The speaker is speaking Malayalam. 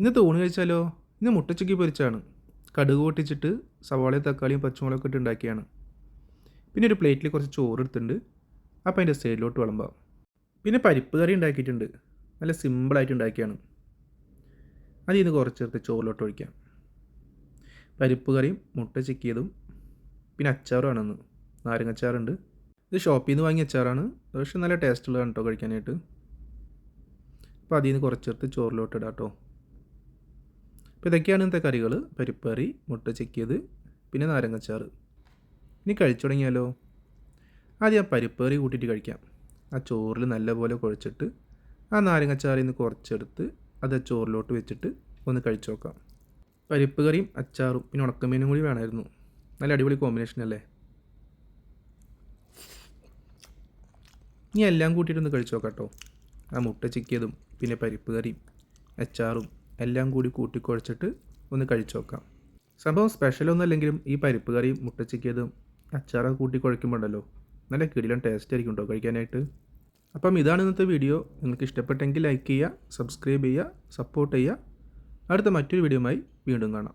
ഇന്ന് ഊണ് കഴിച്ചാലോ? ഇന്ന് മുട്ടച്ചക്കി പൊരിച്ചാണ്. കടുക് പൊട്ടിച്ചിട്ട് സവാളയും തക്കാളിയും പച്ചമുളകൊക്കെ ഇട്ട് ഉണ്ടാക്കിയാണ് പിന്നെ ഒരു പ്ലേറ്റിൽ കുറച്ച് ചോറ് എടുത്തിട്ടുണ്ട്. അപ്പോൾ അതിന്റെ സൈഡിലോട്ട് വിളമ്പാം. പിന്നെ പരിപ്പ് കറി ഉണ്ടാക്കിയിട്ടുണ്ട് നല്ല സിമ്പിളായിട്ട് ഉണ്ടാക്കിയാണ് അതിൽ നിന്ന് കുറച്ചെടുത്ത് ചോറിലോട്ട് ഒഴിക്കാം. പരിപ്പ് കറിയും മുട്ട ചിക്കിയതും പിന്നെ അച്ചാറുമാണെന്ന് നാരങ്ങച്ചാറുണ്ട്. ഇത് ഷോപ്പിൽ നിന്ന് വാങ്ങിയ അച്ചാറാണ്. പക്ഷെ നല്ല ടേസ്റ്റുള്ളതാണ് കേട്ടോ കഴിക്കാനായിട്ട്. അപ്പോൾ അതിൽ നിന്ന് കുറച്ചെടുത്ത് ചോറിലോട്ട് ഇടാം കേട്ടോ അപ്പോൾ ഇതൊക്കെയാണ് ഇന്നത്തെ കറികൾ പരിപ്പറി മുട്ട ചെക്കിയത് പിന്നെ നാരങ്ങച്ചാറ്. ഇനി കഴിച്ചു തുടങ്ങിയാലോ? ആദ്യം ആ പരിപ്പറി കൂട്ടിയിട്ട് കഴിക്കാം. ആ ചോറിൽ നല്ലപോലെ കുഴച്ചിട്ട് ആ നാരങ്ങച്ചാറിൽ നിന്ന് കുറച്ചെടുത്ത് അത് ചോറിലോട്ട് വെച്ചിട്ട് ഒന്ന് കഴിച്ചു നോക്കാം. പരിപ്പ് കറിയും അച്ചാറും പിന്നെ ഉണക്കമീനും കൂടി വേണമായിരുന്നു. നല്ല അടിപൊളി കോമ്പിനേഷൻ അല്ലേ? ഇനി എല്ലാം കൂട്ടിയിട്ടൊന്ന് കഴിച്ചു നോക്കാം കേട്ടോ. ആ മുട്ട ചിക്കിയതും പിന്നെ പരിപ്പ് കറിയും അച്ചാറും എല്ലാം കൂടി കൂട്ടിക്കുഴച്ചിട്ട് ഒന്ന് കഴിച്ചു നോക്കാം. സംഭവം സ്പെഷ്യലൊന്നുമല്ലെങ്കിലും ഈ പരിപ്പ് കറിയും മുട്ടച്ചിക്കിയതും അച്ചാറൊക്കെ കൂട്ടി കുഴക്കുമ്പോണ്ടല്ലോ. നല്ല കിടിലൻ ടേസ്റ്റ് ആയിരിക്കും കേട്ടോ കഴിക്കാനായിട്ട്. അപ്പം ഇതാണ് ഇന്നത്തെ വീഡിയോ നിങ്ങൾക്ക് ഇഷ്ടപ്പെട്ടെങ്കിൽ ലൈക്ക് ചെയ്യുക സബ്സ്ക്രൈബ് ചെയ്യുക സപ്പോർട്ട് ചെയ്യുക. അടുത്ത മറ്റൊരു വീഡിയോയുമായി വീണ്ടും കാണാം.